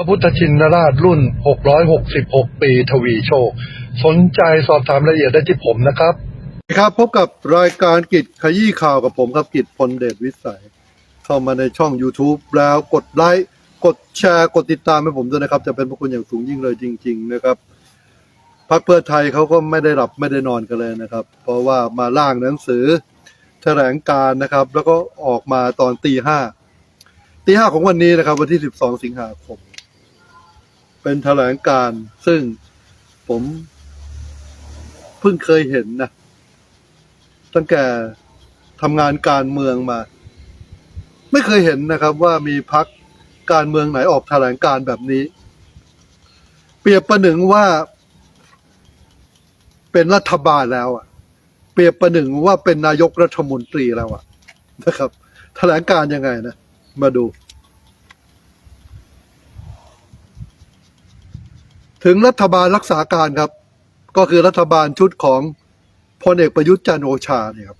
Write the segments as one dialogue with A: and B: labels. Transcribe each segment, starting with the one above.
A: พระพุทธชินราชรุ่น 666 ปีทวีโชค สนใจสอบถามรายละเอียดได้ที่ผมนะครับ ครับพบกับรายการกิจขยี้ข่าวกับผมครับกิจพลเดชวิสัย เข้ามาในช่อง YouTube แล้วกดไลค์กดแชร์กดติดตามให้ผมด้วยนะครับ จะเป็นพระคุณอย่างสูงยิ่งเลยจริง ๆ นะครับพรรคเพื่อไทยเขาก็ไม่ได้หลับไม่ได้นอนกันเลยนะครับ เพราะว่ามาล่างหนังสือแถลงการนะครับ แล้วก็ออกมาตอนตีห้าตีห้าของวันนี้นะครับ วันที่ 12 สิงหาคม เป็นแถลงการซึ่งผมเพิ่งเคยเห็นนะตั้งแต่ทำงานการเมืองมา ไม่เคยเห็นนะครับว่ามีพักการเมืองไหนออกแถลงการแบบนี้ เปรียบประหนึ่งว่าเป็นรัฐบาลแล้วอะ เปรียบประหนึ่งว่าเป็นนายกรัฐมนตรีแล้วอะนะครับ แถลงการยังไงนะ มาดู ถึงรัฐบาลรักษาการครับ ก็คือรัฐบาลชุดของพลเอกประยุทธ์จันโอชาเนี่ยครับ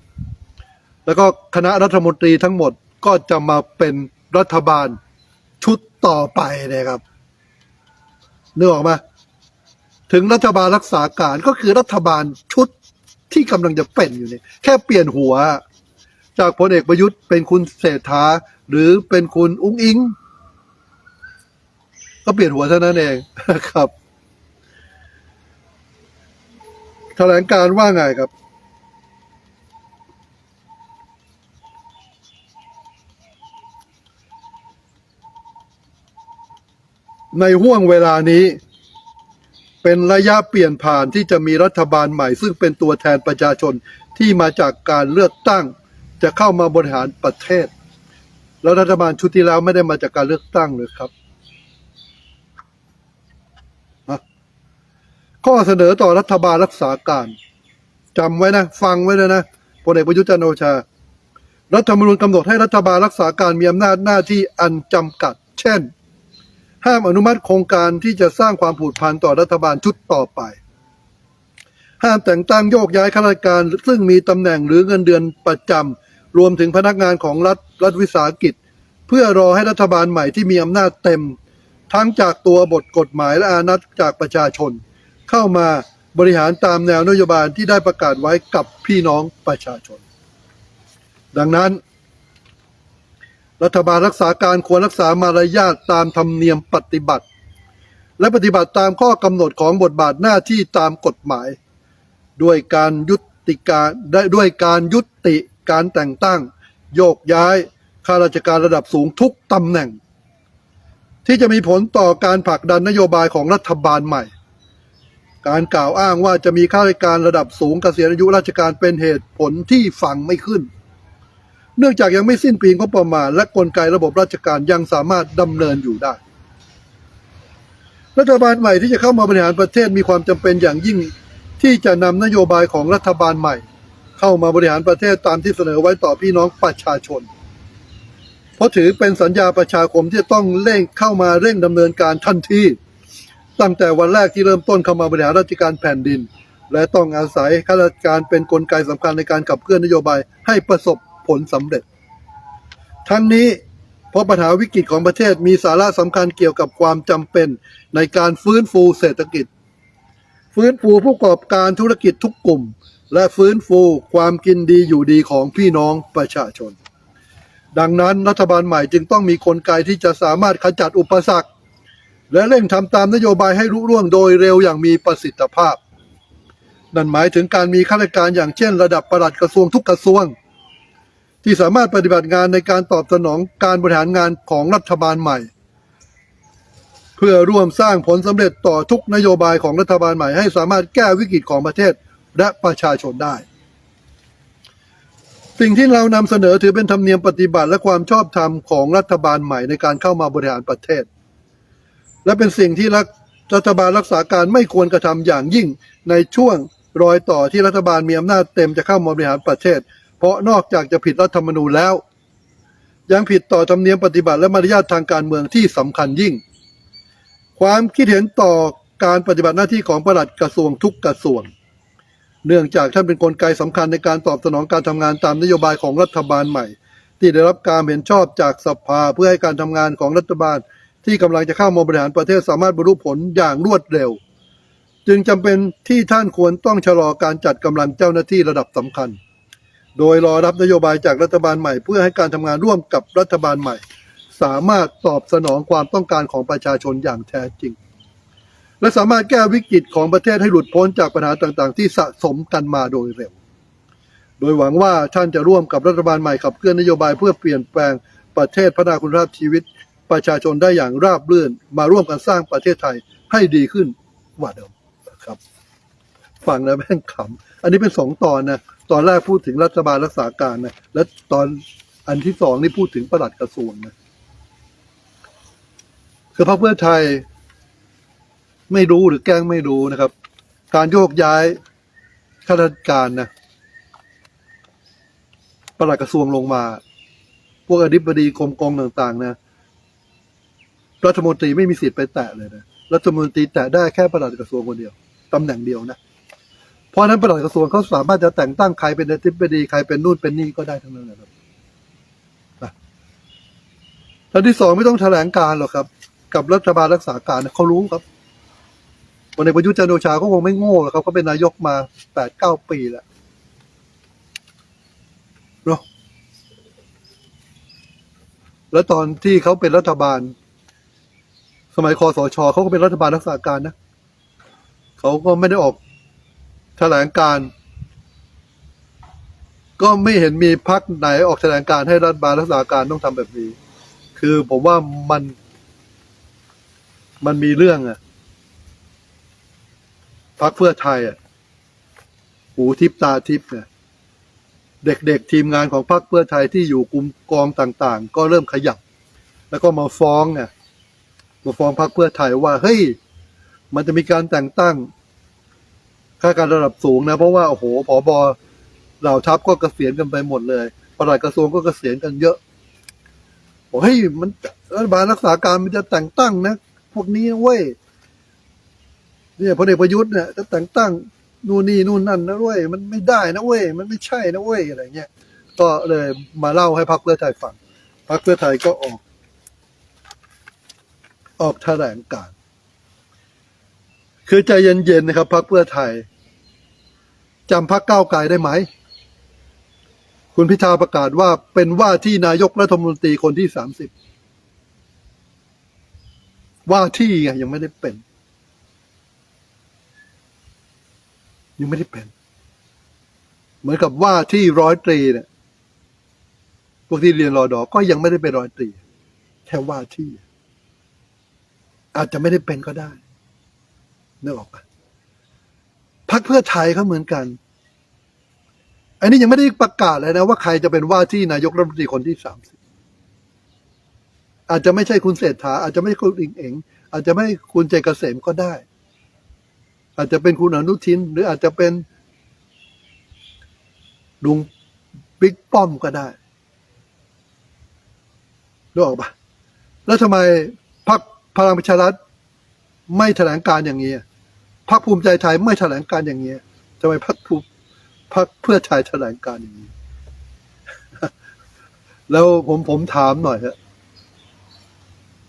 A: แล้วก็คณะรัฐมนตรีทั้งหมดก็จะมาเป็นรัฐบาลชุดต่อไปนะครับนึกออกไหมถึงรัฐบาลรักษาการก็คือรัฐบาลชุดที่กำลังจะเป็นอยู่เนี่ยแค่เปลี่ยนหัว จากพลเอกประยุทธ์เป็นคุณเศรษฐาหรือเป็นคุณอุ้งอิง ก็เปลี่ยนหัวเท่านั้นเองครับ แถลงการว่าไงครับในห่วงเวลานี้ เป็นระยะเปลี่ยนผ่านที่จะมีรัฐบาลใหม่ ซึ่งเป็นตัวแทนประชาชนที่มาจากการเลือกตั้ง จะเข้ามาบริหารประเทศ แล้วรัฐบาลชุดที่แล้วไม่ได้มาจากการเลือกตั้งเลยครับ ข้อเสนอต่อรัฐบาลรักษาการจำไว้นะ ฟังไว้เลยนะพลเอกประยุทธ์จันโอชา รัฐธรรมนูญกำหนดให้รัฐบาลรักษาการมีอำนาจหน้าที่อันจำกัด เช่น ห้ามอนุมัติโครงการที่จะสร้างความผูกพันต่อรัฐบาลชุดต่อไป ห้ามแต่งตั้งโยกย้ายข้าราชการซึ่งมีตำแหน่งหรือเงินเดือนประจำรวมถึงพนักงานของรัฐรัฐวิสาหกิจ เพื่อรอให้รัฐบาลใหม่ที่มีอำนาจเต็ม ทั้งจากตัวบทกฎหมายและอานัตจากประชาชน เข้ามาบริหารตามแนวนโยบายที่ได้ประกาศไว้กับพี่น้องประชาชน ดังนั้น รัฐบาลรักษาการควรรักษามารยาทตามธรรมเนียมปฏิบัติ และปฏิบัติตามข้อกำหนดของบทบาทหน้าที่ตามกฎหมาย ด้วยการยุติการได้ด้วยการยุติการแต่งตั้ง โยกย้ายข้าราชการระดับสูงทุกตำแหน่ง ที่จะมีผลต่อการผลักดันนโยบายของรัฐบาลใหม่ การกล่าวอ้างว่าจะมีข้าราชการระดับสูงเกษียณอายุราชการเป็นเหตุผลที่ฟังไม่ขึ้น เนื่องจากยังไม่สิ้นปีงบประมาณ และกลไกระบบราชการยังสามารถดำเนินอยู่ได้ รัฐบาลใหม่ที่จะเข้ามาบริหารประเทศมีความจำเป็นอย่างยิ่ง ที่จะนำนโยบายของรัฐบาลใหม่ เข้ามาบริหารประเทศตามที่เสนอไว้ต่อพี่น้องประชาชน เพราะถือเป็นสัญญาประชาคมที่ต้องเร่งเข้ามาเร่งดำเนินการทันที ตั้งแต่วันแรกที่เริ่มต้นเข้ามาบริหารราชการแผ่นดิน และต้องอาศัยข้าราชการเป็นนกลไกสำคัญในการขับเคลื่อนนโยบายให้ประสบผลสำเร็จ ทั้งนี้เพราะปัญหาวิกฤตของประเทศมีสาระสำคัญเกี่ยวกับความจำเป็นในการฟื้นฟูเศรษฐกิจ ฟื้นฟูผู้ประกอบการธุรกิจทุกกลุ่ม และฟื้นฟูความกินดีอยู่ดีของพี่น้องประชาชน ดังนั้นรัฐบาลใหม่จึงต้องมีกลไกที่จะสามารถขจัดอุปสรรค และเร่งทำตามนโยบายให้รุ่ร่วงโดยเร็วอย่างมีประสิทธิภาพ นั่นหมายถึงการมีข้าราชการอย่างเช่น ระดับประหลัดกระทรวงทุกกระทรวง ที่สามารถปฏิบัติงานในการตอบสนองการบริหารงานของรัฐบาลใหม่ เพื่อร่วมสร้างผลสำเร็จต่อทุกนโยบายของรัฐบาลใหม่ ให้สามารถแก้วิกฤตของประเทศและประชาชนได้ สิ่งที่เรานำเสนอถือเป็นธรรมเนียมปฏิบัติและความชอบธรรมของรัฐบาลใหม่ในการเข้ามาบริหารประเทศ และเป็นสิ่งที่รัฐรัฐบาลรักษาการไม่ควรกระทำอย่างยิ่งในช่วงรอยต่อที่รัฐบาลมีอำนาจเต็มจะเข้ามาบริหารประเทศ เพราะนอกจากจะผิดรัฐธรรมนูญแล้ว ยังผิดต่อธรรมเนียมปฏิบัติและมารยาททางการเมืองที่สำคัญยิ่ง ความคิดเห็นต่อการปฏิบัติหน้าที่ของประหลัดกระทรวงทุกกระทรวง เนื่องจากท่านเป็นนกลไกสำคัญในการตอบสนองการทำงานตามนโยบายของรัฐบาลใหม่ ที่ได้รับการเห็นชอบจากสภาเพื่อให้การทำงานของรัฐบาล ที่กำลังจะเข้ามาบริหารประเทศสามารถบรรลุผลอย่างรวดเร็ว จึงจำเป็นที่ท่านควรต้องชะลอการจัดกำลังเจ้าหน้าที่ระดับสำคัญ โดยรอรับนโยบายจากรัฐบาลใหม่ เพื่อให้การทำงานร่วมกับรัฐบาลใหม่ สามารถตอบสนองความต้องการของประชาชนอย่างแท้จริง และสามารถแก้วิกฤตของประเทศให้หลุดพ้นจากปัญหาต่างๆ ที่สะสมกันมาโดยเร็ว โดยหวังว่าท่านจะร่วมกับรัฐบาลใหม่ขับเคลื่อนนโยบายเพื่อเปลี่ยนแปลงประเทศพัฒนาคุณภาพชีวิต ประชาชนได้อย่างราบรื่น มาร่วมกันสร้างประเทศไทยให้ดีขึ้นกว่าเดิมนะครับฟังแล้วแม่งขำอันนี้เป็นสองตอนนะตอนแรกพูดถึงรัฐบาลรักษาการนะและตอนอันที่สองนี่พูดถึงประหลัดกระทรวงนะคือพรรคเพื่อไทยไม่รู้หรือแกล้งไม่รู้นะครับ การโยกย้ายข้าราชการนะประหลัดกระทรวงลงมา พวกอธิบดีกรมกองต่าง ๆ นะ รัฐมนตรีไม่มีสิทธิ์ไปแตะเลยนะรัฐมนตรีแตะได้แค่ประหลัดกระทรวงคนเดียวตำแหน่งเดียวนะเพราะนั้นประหลัดกระทรวงเขาสามารถจะแต่งตั้งใครเป็นอธิบดีใครเป็นนู่นเป็นนี่ก็ได้ทั้งนั้นนะครับท่านที่สองไม่ต้องแถลงการหรอกครับ กับรัฐบาลรักษาการเขารู้ครับวันในประยุทธ์จันโอชาก็คงไม่โง่หรอกครับเขาเป็นนายกมาแปดเก้าปีแล้วเนาะแล้วตอนที่เขาเป็นรัฐบาล สมัยคอสชเขาก็เป็นรัฐบาลรักษาการนะเขาก็ไม่ได้ออกแถลงการ ก็ไม่เห็นมีพักไหนออกแถลงการให้รัฐบาลรักษาการต้องทำแบบนี้ คือผมว่ามัน มันมีเรื่องอะพักเพื่อไทยอะหูทิพตาทิพเนี่ยเด็กๆทีมงานของพรรคเพื่อไทยที่อยู่กลุ่มกองต่าง ๆ ก็เริ่มขยับ แล้วก็มาฟ้องเนี่ย มาฟ้องพรรคเพื่อไทยว่าเฮ้ยมันจะมีการแต่งตั้งข้าการระดับสูงนะ เพราะว่าโอ้โหผอบอเหล่าทัพก็เกษียณกันไปหมดเลยปลัดกระทรวงก็เกษียณกันเยอะบอกเฮ้ยมันรัฐบาลรักษาการมันจะแต่งตั้งนะพวกนี้เว้ยเนี่ยพลเอกประยุทธ์เนี่ยจะแต่งตั้งนู่นนี่นู่นนั่นนะเว้ยมันไม่ได้นะเว้ยมันไม่ใช่นะเว้ยอะไรเงี้ยก็เลยมาเล่าให้พรรคเพื่อไทยฟังพรรคเพื่อไทยก็ออก ออกแถลงการ์คือใจเย็นๆนะครับพรรคเพื่อไทยจำพรรคก้าวไกลได้ไหม คุณพิธาประกาศว่าเป็นว่าที่นายกรัฐมนตรีคนที่สามสิบว่าที่ไงยังไม่ได้เป็น ยังไม่ได้เป็น เหมือนกับว่าที่ร้อยตรีเนี่ยพวกที่เรียนรอดอก็ยังไม่ได้เป็นร้อยตรี แค่ว่าที่ อาจจะไม่ได้เป็นก็ได้นึกออกปะพักเพื่อไทยเขาเหมือนกัน อันนี้ยังไม่ได้ประกาศเลยนะ ว่าใครจะเป็นว่าที่นายกรัฐมนตรีคนที่สามสิบอาจจะไม่ใช่คุณเศรษฐา อาจจะไม่ใช่คุณอิงเอ๋งอาจจะไม่คุณเจเกษมก็ได้ อาจจะเป็นคุณอนุทิน หรืออาจจะเป็นลุงบิ๊กป้อมก็ได้รู้ออกปะแล้วทำไม พลังประชารัฐไม่แถลงการอย่างนี้พรรคภูมิใจไทยไม่แถลงการอย่างนี้ทำไมพรรคภูมิพรรคเพื่อไทยแถลงการอย่างนี้ แล้วผมผมถามหน่อยฮะ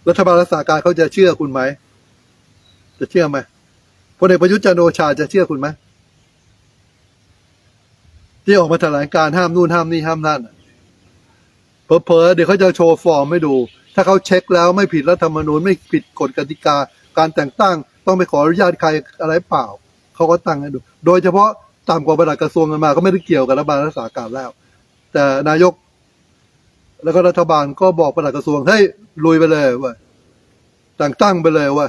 A: รัฐบาลรักษาการเขาจะเชื่อคุณไหม จะเชื่อไหมพลเอกประยุทธ์จันโอชาจะเชื่อคุณไหมที่ออกมาแถลงการห้ามนู่นห้ามนี่ห้ามนั่น เพอเพอๆเดี๋ยวเขาจะโชว์ฟอร์มให้ดู ถ้าเขาเช็คแล้วไม่ผิดรัฐธรรมนูญไม่ผิดกฎกติกา การแต่งตั้ง ต้องไปขออนุญาตใครอะไรเปล่า เขาก็ตั้งให้ดู โดยเฉพาะต่ำกว่าประหลัดกระทรวงกันมาก็ไม่ได้เกี่ยวกับรัฐบาลรักษาการแล้ว แต่นายก แล้วก็รัฐบาลก็บอกประหลัดกระทรวงเฮ้ยลุยไปเลยว่าแต่งตั้งไปเลยว่า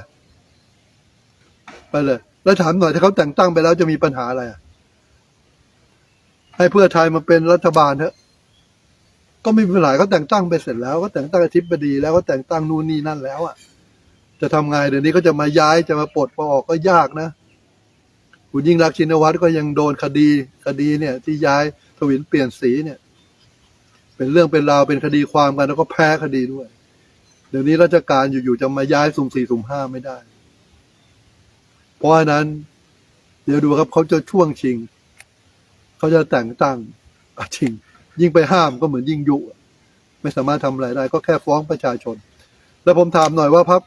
A: ไปเลย แล้วถามหน่อยถ้าเขาแต่งตั้งไปแล้วจะมีปัญหาอะไรให้เพื่อไทยมาเป็นรัฐบาลเถอะ ก็ไม่มีปัญหาเขาแต่งตั้งไปเสร็จแล้วก็แต่งตั้งอธิบดีแล้วก็แต่งตั้งนู่นนี่นั่นแล้วอะ จะทำไงเดี๋ยวนี้ก็จะมาย้ายจะมาปลดปออกก็ยากนะคุณยิ่งรักษินวัตรก็ยังโดนคดีคดีเนี่ย ที่ย้ายทวินเปลี่ยนสีเนี่ย เป็นเรื่องเป็นราวเป็นคดีความกันแล้วก็แพ้คดีด้วย เดี๋ยวนี้ราชการอยู่ๆจะมาย้ายสุ่มสี่สุ่มห้าไม่ได้ เพราะฉะนั้น เดี๋ยวดูครับเขาจะช่วงชิง เขาจะแต่งตั้งอะชิง ยิ่งไปห้ามก็เหมือนยิ่งยุ ไม่สามารถทำอะไรได้ ก็แค่ฟ้องประชาชน แล้วผมถามหน่อยว่าพรรค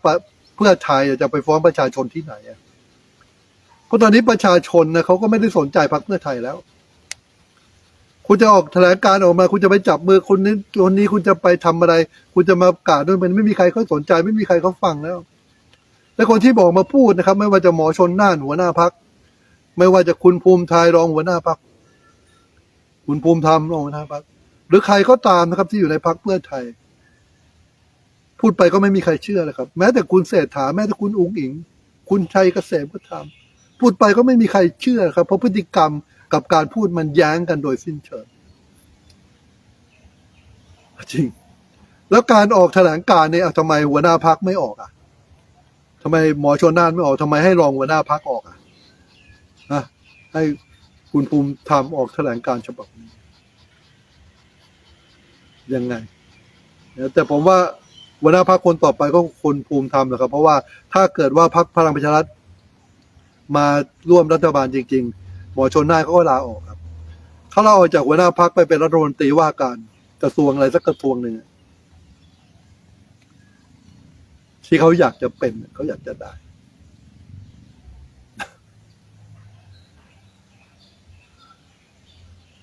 A: เพื่อไทยจะไปฟ้องประชาชนที่ไหนอะเพราะตอนนี้ประชาชนนะเขาก็ไม่ได้สนใจพรรคเพื่อไทยแล้ว คุณจะออกแถลงการออกมา คุณจะไปจับมือคนนี้คนนี้คุณจะไปทำอะไร คุณจะมากล่าวด้วยมันไม่มีใครเขาสนใจ ไม่มีใครเขาฟังแล้ว และคนที่บอกมาพูดนะครับ ไม่ว่าจะหมอชนน่านหัวหน้าพัก ไม่ว่าจะคุณภูมิไทยรองหัวหน้าพัก คุณภูมิธรรมรองหัวหน้าพักหรือใครก็ตามนะครับ ที่อยู่ในพักเพื่อไทย พูดไปก็ไม่มีใครเชื่อเลยครับ แม้แต่คุณเศรษฐาแม้แต่คุณอุ๋งอิง คุณชัยเกษมก็ทำพูดไปก็ไม่มีใครเชื่อครับ เพราะพฤติกรรมกับการพูดมันแย้งกันโดยสิ้นเชิงจริง แล้วการออกแถลงการเนี่ยทำไมหัวหน้าพักไม่ออกอะทำไมหมอชนน่านไม่ออกทำไมให้รองหัวหน้าพักออกอะฮะให้ คุณภูมิธรรมออกแถลงการฉบับนี้ยังไงแต่ผมว่าหัวหน้าพักคนต่อไปก็คนภูมิธรรมแหละครับ เพราะว่าถ้าเกิดว่าพักพลังประชารัฐมาร่วมรัฐบาลจริง ๆ หมอชนน่านเขาก็ลาออกครับเขาลาออกจากหัวหน้าพักไปเป็นรัฐมนตรีว่าการกระทรวงอะไรสักกระทรวงหนึ่งที่เขาอยากจะเป็นเขาอยากจะได้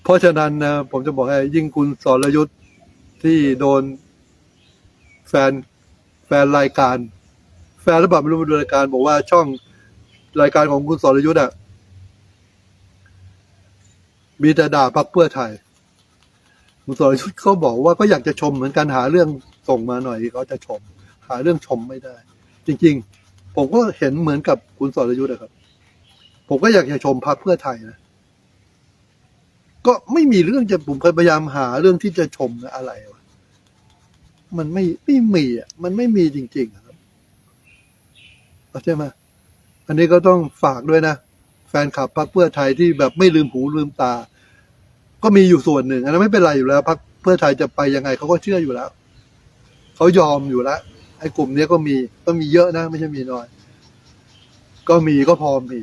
A: เพ ราะฉะนั้นนะผมจะบอกให้ยิ่งคุณสรยุทธ์ที่โดน แฟนแฟนรายการ แฟนระบาดไม่รู้มาดูรายการ บอกว่าช่องรายการของคุณสรยุทธ์อะมีแต่ด่าพรรคเพื่อไทยคุณสรยุทธ์เขาบอกว่าก็อยากจะชมเหมือนกันหาเรื่องส่งมาหน่อยเขาจะชม หาเรื่องชมไม่ได้ จริง ๆ ผมก็เห็นเหมือนกับคุณสรยุทธ์นะครับ ผมก็อยากจะชมพรรคเพื่อไทยนะ ก็ไม่มีเรื่องจะผมพยายามหาเรื่องที่จะชมนะอะไรวะมันไม่ไม่มีอะมันไม่มีจริงๆครับเข้าใช่ไหมอันนี้ก็ต้องฝากด้วยนะ แฟนคลับพรรคเพื่อไทยที่แบบไม่ลืมหูลืมตา ก็มีอยู่ส่วนหนึ่ง อันนั้นไม่เป็นไรอยู่แล้วพรรคเพื่อไทยจะไปยังไงเขาก็เชื่ออยู่แล้วเขายอมอยู่แล้วไอ้กลุ่มนี้ก็มีก็มีเยอะนะ ไม่ใช่มีน้อย ก็มีก็พอมี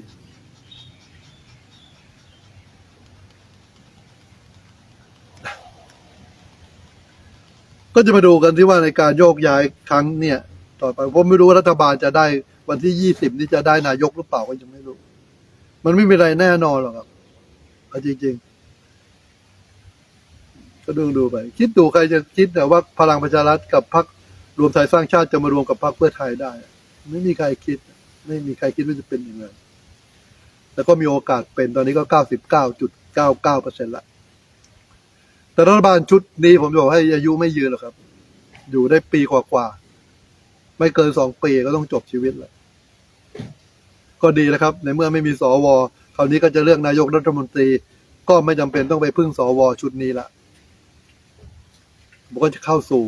A: ก็จะมาดูกันที่ว่าในการโยกย้ายครั้งเนี่ย ต่อไปผมไม่รู้ว่ารัฐบาลจะได้วันที่ยี่สิบนี่จะได้นายกหรือเปล่าก็ยังไม่รู้ มันไม่มีอะไรแน่นอนหรอกครับเอาจริงๆ ก็ดูดูไป คิดดูใครจะคิดแต่ว่าพลังประชารัฐกับพรรครวมไทยสร้างชาติจะมารวมกับพรรคเพื่อไทยได้ ไม่มีใครคิด ไม่มีใครคิดว่าจะเป็นอย่างนั้นแล้วก็มีโอกาสเป็นตอนนี้ก็เก้าสิบเก้าจุดเก้าเก้าเปอร์เซ็นต์ละ แต่รัฐบาลชุดนี้ผมจะบอกให้อายุไม่ยืนหรอกครับ อยู่ได้ปีกว่าๆไม่เกินสองปีก็ต้องจบชีวิตแล้วก็ดีแล้วครับ ในเมื่อไม่มีสวคราวนี้ก็จะเลือกนายกรัฐมนตรี ก็ไม่จำเป็นต้องไปพึ่งสวชุดนี้ละมันก็จะเข้าสู่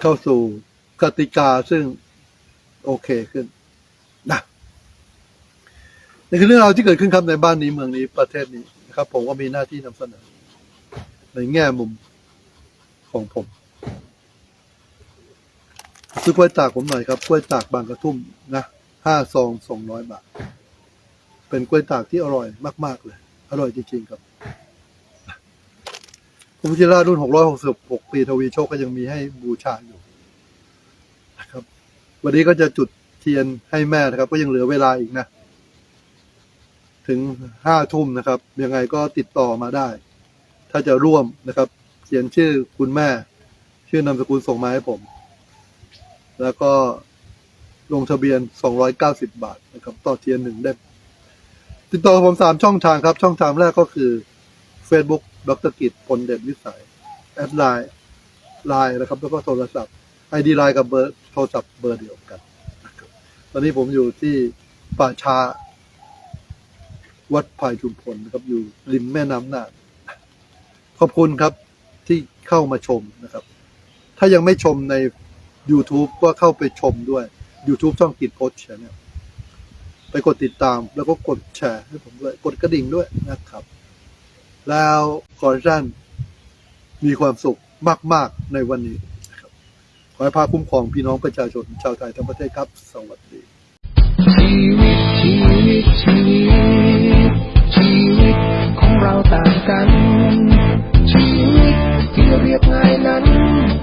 A: เข้าสู่กติกาซึ่งโอเคขึ้นนะนี่คือเรื่องราวที่เกิดขึ้นครับในบ้านนี้เมืองนี้ประเทศนี้ นะครับ ผมก็มีหน้าที่นำเสนอ ในแง่มุมของผมซื้อกล้วยตากผมหน่อยครับกล้วยตากบางกระทุ่มนะห้าซองสองร้อยบาท เป็นกล้วยตากที่อร่อยมาก ๆ เลย อร่อยจริง ๆ ครับคุณพิรารุ่นหกร้อยหกสิบหกปีทวีโชคก็ยังมีให้บูชาอยู่นะครับ วันนี้ก็จะจุดเทียนให้แม่นะครับ ก็ยังเหลือเวลาอีกนะ ถึงห้าทุ่มนะครับ ยังไงก็ติดต่อมาได้ ถ้าจะร่วมนะครับ เขียนชื่อคุณแม่ ชื่อนามสกุลส่งมาให้ผม แล้วก็ลงทะเบียน 290 บาทนะครับ ต่อเทียนหนึ่งเล่มติดต่อผมสามช่องทางครับ ช่องทางแรกก็คือ Facebook ดรกิจพลเด่นวิสัย แอดไลน์ไลน์นะครับ แล้วก็โทรศัพท์ไอดีไลน์กับเบอร์โทรศัพท์เบอร์เดียวกัน ตอนนี้ผมอยู่ที่ป่าชา วัดพายชุมพลนะครับอยู่ริมแม่น้ำน่านขอบคุณครับที่เข้ามาชมนะครับ ถ้ายังไม่ชมใน YouTube ก็เข้าไปชมด้วย YouTube ช่องกิจโพสแชเนี่ยไปกดติดตามแล้วก็กดแชร์ให้ผมด้วยกดกระดิ่งด้วยนะครับ แล้วขอให้ท่านมีความสุขมาก ๆ ในวันนี้ครับขอให้พาคุ้มครองพี่น้องประชาชนชาวไทยทั้งประเทศครับ สวัสดี
B: ชีวิตชีวิตชีวิต กันชีวิตที่เรียบง่ายนั้น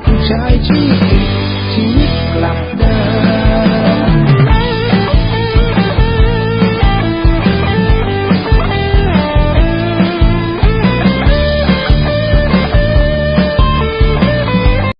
B: คือใช้ชีวิต